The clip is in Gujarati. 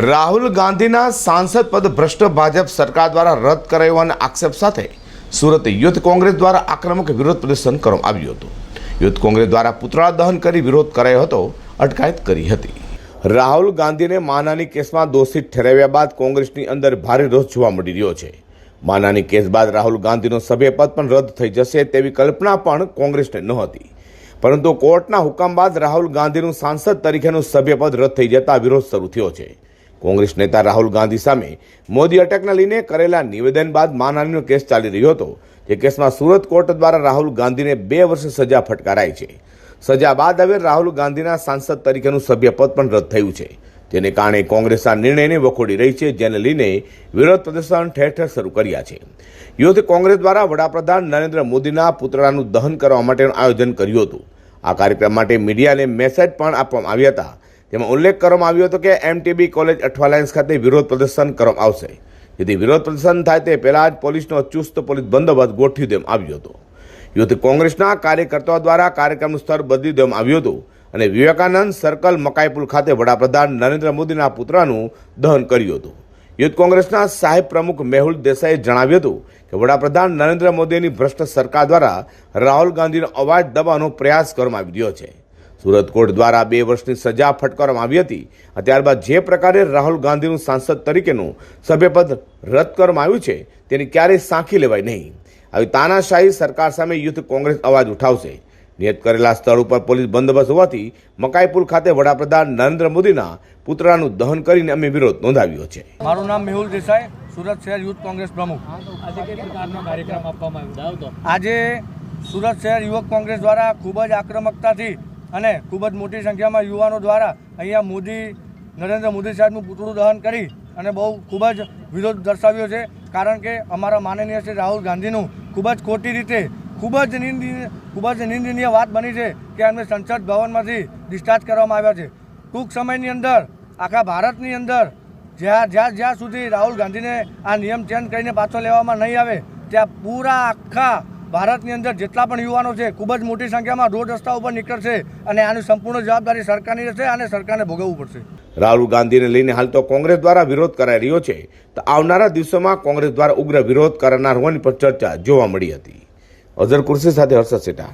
રાહુલ ગાંધીના સાંસદ પદ ભ્રષ્ટ ભાજપ સરકાર દ્વારા રદ કરાયોના આક્ષેપ સાથે સુરત યુથ કોંગ્રેસ દ્વારા આક્રમક વિરોધ પ્રદર્શન કરવામાં આવ્યું હતું. યુથ કોંગ્રેસ દ્વારા પુતળા દહન કરી વિરોધ કરાયો હતો, અટકાયત કરી હતી. રાહુલ ગાંધીને માનાની કેસમાં દોષિત ઠેરવ્યા બાદ કોંગ્રેસની અંદર ભારે રોષ જોવા મળી રહ્યો છે. માનાની કેસ બાદ રાહુલ ગાંધીનો સભ્યપદ પણ રદ થઈ જશે તેવી કલ્પના પણ કોંગ્રેસને નહોતી. પરંતુ કોર્ટના હુકમ બાદ રાહુલ ગાંધીનું સાંસદ તરીકેનું સભ્યપદ રદ થઈ જતા વિરોધ શરૂ થયો છે. કોંગ્રેસ નેતા રાહુલ ગાંધી સામે મોદી અટકને લઈને કરેલા નિવેદન બાદ માનહાનીનો કેસ ચાલી રહ્યો હતો, જે કેસમાં સુરત કોર્ટ દ્વારા રાહુલ ગાંધીને બે વર્ષ સજા ફટકારાઈ છે. સજા બાદ હવે રાહુલ ગાંધીના સાંસદ તરીકેનું સભ્યપદ પણ રદ થયું છે. તેને કારણે કોંગ્રેસ આ નિર્ણયને વખોડી રહી છે, જેને લઈને વિરોધ પ્રદર્શન ઠેર ઠેર શરૂ કર્યા છે. યુથ કોંગ્રેસ દ્વારા વડાપ્રધાન નરેન્દ્ર મોદીના પુતળાનું દહન કરવા માટેનું આયોજન કર્યું હતું. આ કાર્યક્રમ માટે મીડિયાને મેસેજ પણ આપવામાં આવ્યા હતા. તેમાં ઉલ્લેખ કરવામાં આવ્યો હતો કે એમટીબી કોલેજ અઠવાલાયન્સ ખાતે વિરોધ પ્રદર્શન કરવામાં આવશે. જેથી વિરોધ પ્રદર્શન થાય તે પહેલાં જ પોલીસનો ચુસ્ત પોલીસ બંદોબસ્ત ગોઠવી દેવામાં આવ્યો હતો. યુથ કોંગ્રેસના કાર્યકર્તાઓ દ્વારા કાર્યક્રમનું સ્તર બદલી દેવામાં આવ્યું હતું અને વિવેકાનંદ સર્કલ મકાઈપુર ખાતે વડાપ્રધાન નરેન્દ્ર મોદીના પુત્રનું દહન કર્યું હતું. યુથ કોંગ્રેસના સાહેબ પ્રમુખ મેહુલ દેસાઈએ જણાવ્યું હતું કે વડાપ્રધાન નરેન્દ્ર મોદીની ભ્રષ્ટ સરકાર દ્વારા રાહુલ ગાંધીનો અવાજ દબાવવાનો પ્રયાસ કરવામાં આવી રહ્યો છે. સુરત કોર્ટ દ્વારા બે વર્ષની સજા ફટકારવામાં આવી હતી. અને ત્યારબાદ જે પ્રકારે રાહુલ ગાંધીનું સાંસદ તરીકેનું સભ્યપદ રદ કરવામાં આવ્યું છે તેની ક્યારેય સાંખી લેવાય નહીં. આવી તાનાશાહી સરકાર સામે યુથ કોંગ્રેસ અવાજ ઉઠાવશે. નિયત કરેલા સ્થળ ઉપર પોલીસ બંદોબસ્ત હોવાથી મકાઈપુર ખાતે વડાપ્રધાન નરેન્દ્ર મોદીના પુતળાનું દહન કરીને અમે વિરોધ નોંધાવ્યો છે. મારું નામ મેહુલ દેસાઈ સુરત શહેર યુથ કોંગ્રેસ પ્રમુખ. આજે કઈ પ્રકારનો કાર્યક્રમ આપવામાં આવ્યો? જાઓ તો. આજે સુરત શહેર યુવક કોંગ્રેસ દ્વારા ખૂબ જ આક્રમકતાથી અને ખૂબ જ મોટી સંખ્યામાં યુવાનો દ્વારા અહીંયા મોદી, નરેન્દ્ર મોદી સાહેબનું પૂતળું દહન કરી અને બહુ ખૂબ જ વિરોધ દર્શાવ્યો છે. કારણ કે અમારા માનનીય શ્રી રાહુલ ગાંધીનું ખૂબ જ ખોટી રીતે, ખૂબ જ નિંદનીય, ખૂબ જ નિંદનીય વાત બની છે કે એમને સંસદ ભવનમાંથી ડિસ્ચાર્જ કરવામાં આવ્યા છે. ટૂંક સમયની અંદર, આખા ભારતની અંદર, જ્યાં જ્યાં જ્યાં સુધી રાહુલ ગાંધીને આ નિયમ ચેન્જ કરીને પાછો લેવામાં નહીં આવે, ત્યાં પૂરા આખા ભારતની અંદર જેટલા પણ યુવાનો છે, ખૂબ જ મોટી સંખ્યામાં રોડ રસ્તા ઉપર નીકળશે અને આની સંપૂર્ણ જવાબદારી સરકારની રહેશે અને સરકારને ભોગવવું પડશે. રાહુલ ગાંધીને લઈને હાલ તો કોંગ્રેસ દ્વારા વિરોધ કરાઈ રહ્યો છે. તો આવનારા દિવસોમાં કોંગ્રેસ દ્વારા ઉગ્ર વિરોધ કરનાર હોવાની પણ ચર્ચા જોવા મળી હતી. અઝર કુર્સી સાથે હર્ષદ સેઠા